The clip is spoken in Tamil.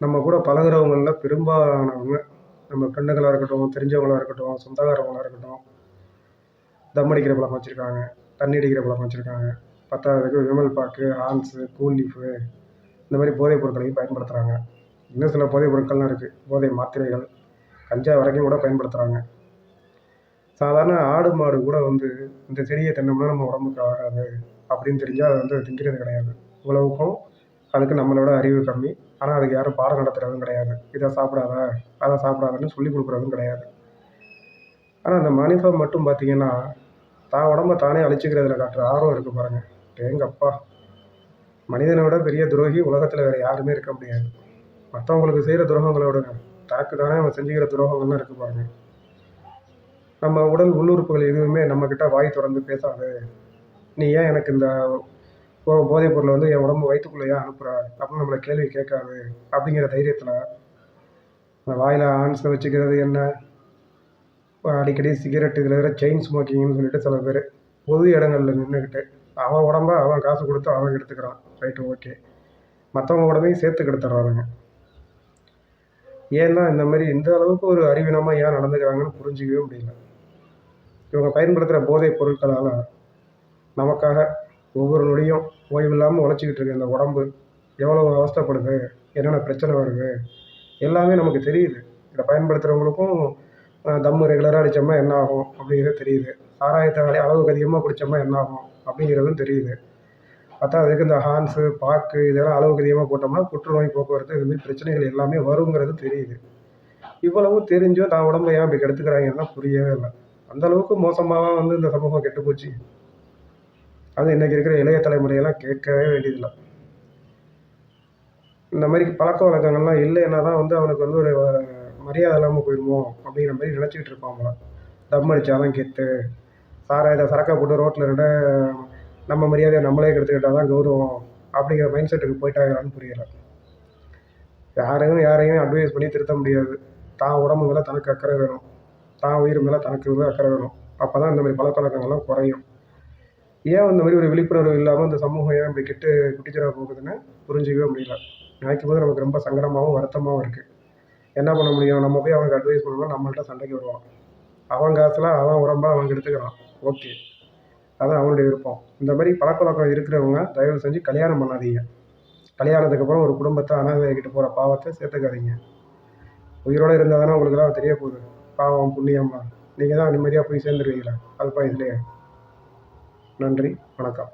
நம்ம கூட பழகுறவங்களில் பெரும்பாலானவங்க நம்ம பெண்ணுகளாக இருக்கட்டும் தெரிஞ்சவங்களாக இருக்கட்டும் சொந்தக்காரவங்களாக இருக்கட்டும் தம் அடிக்கிற பழக்கம் வச்சுருக்காங்க தண்ணி அடிக்கிற பழக்கம் வச்சுருக்காங்க. பத்தாவதுக்கு விமல் பாக்கு ஹான்ஸு கூல் லீஃபு இந்த மாதிரி போதைப் பொருட்களையும் பயன்படுத்துகிறாங்க இன்னும் சில போதைப் பொருட்கள்லாம் இருக்குது போதை மாத்திரைகள் கஞ்சா வரைக்கும் கூட பயன்படுத்துகிறாங்க சாதாரண ஆடு மாடு கூட வந்து இந்த செடியை தின்னோம்னா நம்ம உடம்புக்கு ஆகாது. அப்படின்னு தெரிஞ்சால் அதை வந்து திங்கிறது கிடையாது. இவ்வளவுக்கும் அதுக்கு நம்மளோட அறிவு கம்மி. ஆனால் அதுக்கு யாரும் பாடம் நடத்துகிறதும் கிடையாது. இதை சாப்பிடாத அதை சாப்பிடாதன்னு சொல்லிக் கொடுக்குறதும் கிடையாது. ஆனால் அந்த மனிதம் மட்டும் பார்த்தீங்கன்னா தான் உடம்ப தானே அழிச்சிக்கிறதுல காட்டுற ஆர்வம் இருக்குது பாருங்கள் எங்கப்பா மனிதனை விட பெரிய துரோகி உலகத்தில் வேறு யாருமே இருக்க முடியாது. மற்றவங்களுக்கு செய்கிற துரோகங்களோட தாக்கு தானே அவன் செஞ்சுக்கிற துரோகங்கள்லாம் இருக்குது பாருங்க. நம்ம உடல் உள்ளுறுப்புகள் எதுவுமே நம்மக்கிட்ட வாய் தொடர்ந்து பேசாது. நீ ஏன் எனக்கு இந்த போதைப் பொருளை வந்து என் உடம்பு வயிற்றுக்குள்ளே ஏன் அனுப்புகிற அப்படின்னு நம்மளை கேள்வி கேட்காது அப்படிங்கிற தைரியத்தில் அந்த வாயில் ஆன்ஸை வச்சுக்கிறது என்ன? அடிக்கடி சிகரெட் இதில் வேறு செயின் ஸ்மோக்கிங்னு சொல்லிட்டு சில பேர் பொது இடங்களில் நின்றுக்கிட்டு அவன் உடம்ப அவன் காசு கொடுத்து அவன் எடுத்துக்கிறான். ரைட்டு ஓகே மற்றவங்க உடம்பையும் சேர்த்து கெடுத்துட்றானுங்க ஏன்னா இந்த மாதிரி இந்த அளவுக்கு ஒரு அறிவீனமாக ஏன் நடந்துக்கிறாங்கன்னு புரிஞ்சிக்கவே முடியல. இவங்க பயன்படுத்துகிற போதைப் பொருட்களால் நமக்காக ஒவ்வொரு நொடியும் ஓய்வில்லாமல் உழைச்சிக்கிட்டு இருக்க இந்த உடம்பு எவ்வளோ அவஸ்தைப்படுது என்னென்ன பிரச்சனை வருது எல்லாமே நமக்கு தெரியுது. இதை பயன்படுத்துகிறவங்களுக்கும் தம்மு ரெகுலராக அடித்தோம்னா என்ன ஆகும் அப்படிங்கிறது தெரியுது. சாராயத்தை அளவுக்கு அதிகமாக குடித்தோம்னா என்ன ஆகும் அப்படிங்கிறதும் தெரியுது. பத்தாததுக்கு இந்த ஹான்ஸு பாக்கு இதெல்லாம் அளவுக்கு அதிகமாக போட்டோம்னா புற்றுநோய் போக்குவரத்து இதுமாதிரி பிரச்சனைகள் எல்லாமே வருங்கிறது தெரியுது. இவ்வளவும் தெரிஞ்சும் தான் உடம்பை ஏன் அப்படி கெடுத்துக்கிறாங்கன்னா புரியவே இல்லை. அந்தளவுக்கு மோசமாக வந்து இந்த சமூகம் கெட்டு போச்சு அது இன்றைக்கி இருக்கிற இளைய தலைமுறையெல்லாம் கேட்கவே வேண்டியதில்லை. இந்த மாதிரி பழக்க வழக்கங்கள்லாம் இல்லைன்னா தான் வந்து அவனுக்கு வந்து ஒரு மரியாதை இல்லாமல் போயிடுமோ அப்படிங்கிற மாதிரி நினச்சிக்கிட்டு இருப்பான் போல தம் அடித்தாதான் கெத்து. இதை சரக்கை போட்டு ரோட்டில் விட நம்ம மரியாதையை நம்மளே கெடுத்துக்கிட்டால் தான் கௌரவம் அப்படிங்கிற மைண்ட் செட்டுக்கு போயிட்டாங்களான்னு புரியலை. யாரையும் யாரையும் அட்வைஸ் பண்ணி திருத்த முடியாது. தான் உடம்பு மேலே தனக்கு அக்கறை வேணும். தான் உயிர் மேலே தனக்கு அக்கறை வேணும். அப்போ தான் இந்த மாதிரி பழக்க வழக்கங்கள்லாம் குறையும். ஏன் இந்த மாதிரி ஒரு விழிப்புணர்வு இல்லாமல் இந்த சமூகம் ஏன் இப்படி கெட்டு குட்டிச்சராக போகுதுன்னு புரிஞ்சிக்கவே முடியல. நினைக்கும் போது நமக்கு ரொம்ப சங்கடமாகவும் வருத்தமாகவும் இருக்குது என்ன பண்ண முடியும்? நம்ம போய் அவனுக்கு அட்வைஸ் பண்ணோம்னா நம்மள்ட்ட சண்டைக்கு வருவான். அவன் காசில் அவன் உடம்பா அவன் எடுத்துக்கிறான் ஓகே. அதான் அவனுடைய விருப்பம். இந்த மாதிரி பழக்கவழக்கம் இருக்கிறவங்க தயவு செஞ்சு கல்யாணம் பண்ணாதீங்க. கல்யாணத்துக்கு அப்புறம் ஒரு குடும்பத்தை அனாதையாக்கிட்டு போகிற பாவத்தை சேர்த்துக்காதீங்க. உயிரோடு இருந்தால் தானே உங்களுக்குலாம் தெரிய போகுது. பாவம் புண்ணியம்லாம் நீங்கள் தான் நிம்மதியாக போய் சேர்ந்துருவீங்களா அதுப்பா இதுலேயே. நன்றி வணக்கம்.